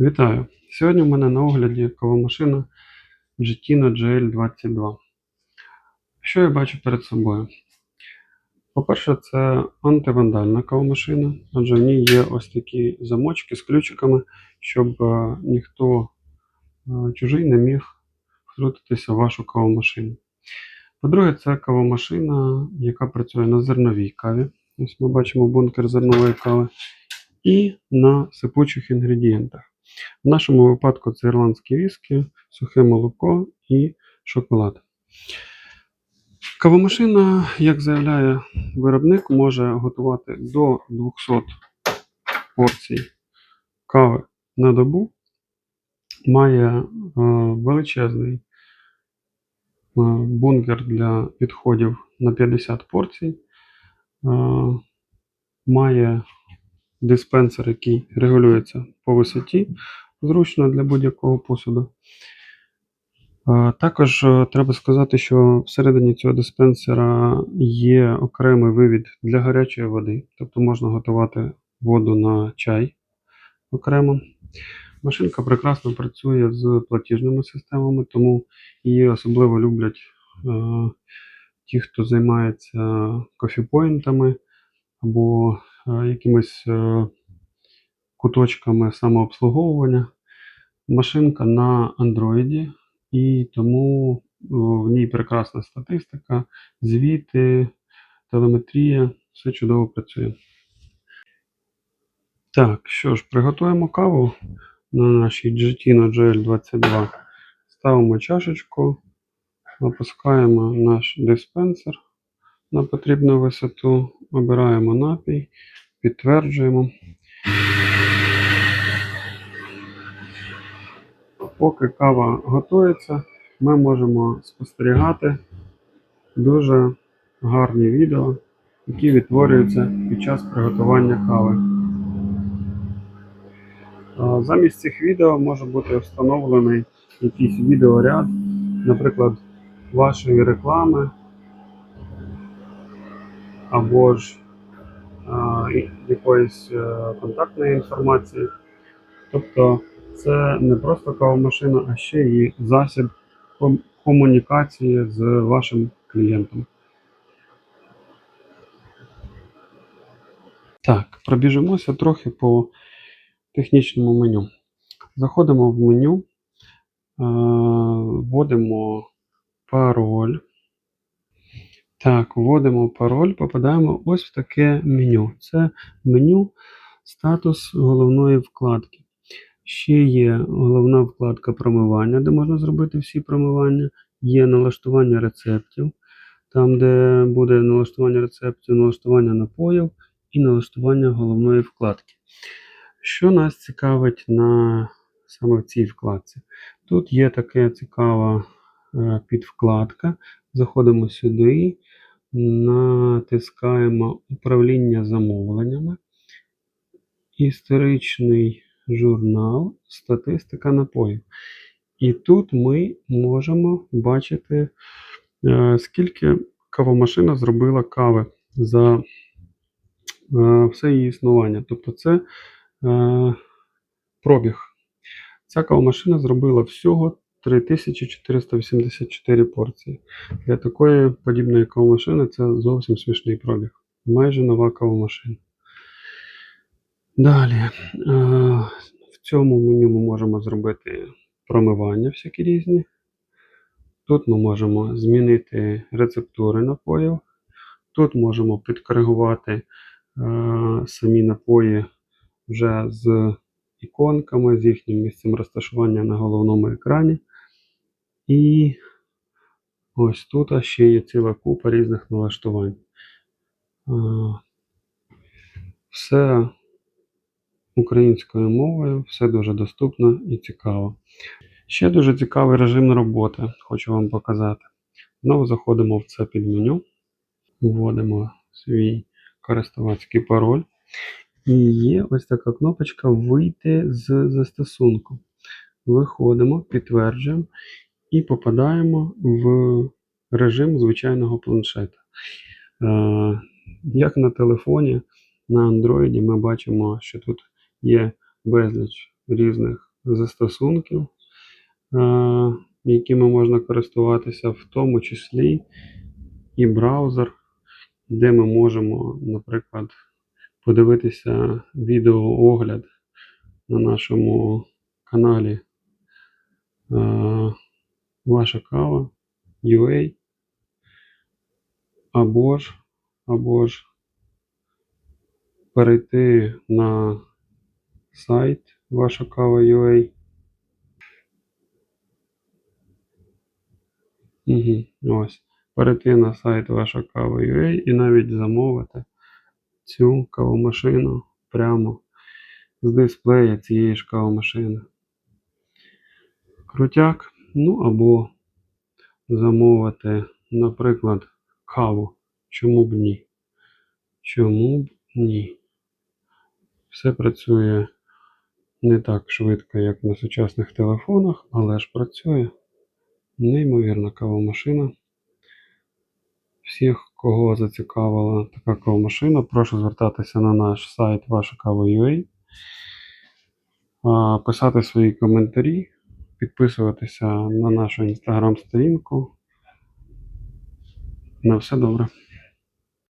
Вітаю! Сьогодні в мене на огляді кавомашина Jettino GL22. Що я бачу перед собою? По-перше, це антивандальна кавомашина, адже в ній є ось такі замочки з ключиками, щоб е, ніхто е, чужий не міг втрутитися в вашу кавомашину. По-друге, це кавомашина, яка працює на зерновій каві. Ось ми бачимо бункер зернової кави. І на сипучих інгредієнтах. В нашому випадку це ірландські віскі, сухе молоко і шоколад. Кавомашина, як заявляє виробник, може готувати до 200 порцій кави на добу. Має е, величезний е, бункер для відходів на 50 порцій. Е, має диспенсер, який регулюється по висоті, зручно для будь-якого посуду. Також е, треба сказати, що всередині цього диспенсера є окремий вивід для гарячої води, тобто можна готувати воду на чай окремо. Машинка прекрасно працює з платіжними системами, тому її особливо люблять е, ті, хто займається кофіпоінтами або якимись е, куточками самообслуговування. Машинка на Android, і тому в ній прекрасна статистика, звіти, телеметрія, все чудово працює. Так, що ж, приготуємо каву на нашій Jettino GL22. Ставимо чашечку, опускаємо наш диспенсер на потрібну висоту, обираємо напій, підтверджуємо. Поки кава готується, ми можемо спостерігати дуже гарні відео, які відтворюються під час приготування кави. Замість цих відео може бути встановлений якийсь відеоряд, наприклад, вашої реклами або ж а, якоїсь е, контактної інформації. Тобто це не просто кавомашина, а ще і засіб комунікації з вашим клієнтом. Так, пробіжимося трохи по технічному меню. Заходимо в меню, е, вводимо пароль. Так, вводимо пароль, попадаємо ось в таке меню. Це меню статус головної вкладки. Ще є головна вкладка промивання, де можна зробити всі промивання. Є налаштування рецептів, там, де буде налаштування рецептів, налаштування напоїв і налаштування головної вкладки. Що нас цікавить на саме в цій вкладці? Тут є така цікава е, підвкладка. Заходимо сюди, натискаємо управління замовленнями, історичний журнал, статистика напоїв. І тут ми можемо бачити, е, скільки кавомашина зробила кави за е, все її існування. Тобто це е, пробіг. Ця кавомашина зробила всього 3484 порції. Для такої подібної кавомашини це зовсім смішний пробіг. Майже нова кавомашина. Далі. В цьому меню ми можемо зробити промивання всякі різні. Тут ми можемо змінити рецептури напоїв. Тут можемо підкоригувати е, самі напої вже з іконками, з їхнім місцем розташування на головному екрані. І ось тут ще є ціла купа різних налаштувань. Все українською мовою, все дуже доступно і цікаво. Ще дуже цікавий режим роботи, хочу вам показати. Знову заходимо в це підменю, вводимо свій користувацький пароль. І є ось така кнопочка Вийти з застосунку. Виходимо, підтверджуємо і попадаємо в режим звичайного планшета. Е, Як на телефоні, на Android ми бачимо, що тут є безліч різних застосунків, е, якими можна користуватися, в тому числі і браузер, де ми можемо, наприклад, подивитися відеоогляд на нашому каналі е, Ваша кава UA або ж, або ж перейти на сайт Ваша кава UA. Угу, ось. Перейти на сайт Ваша кава UA і навіть замовити цю кавомашину прямо з дисплея цієї ж кавомашини. Крутяк. Ну або замовити, наприклад, каву. Чому б ні? Чому б ні? Все працює не так швидко, як на сучасних телефонах, але ж працює. Неймовірна кавомашина. Всіх, кого зацікавила така кавомашина, прошу звертатися на наш сайт Ваша кава.ua, писати свої коментарі, підписуватися на нашу інстаграм-сторінку. На все добре.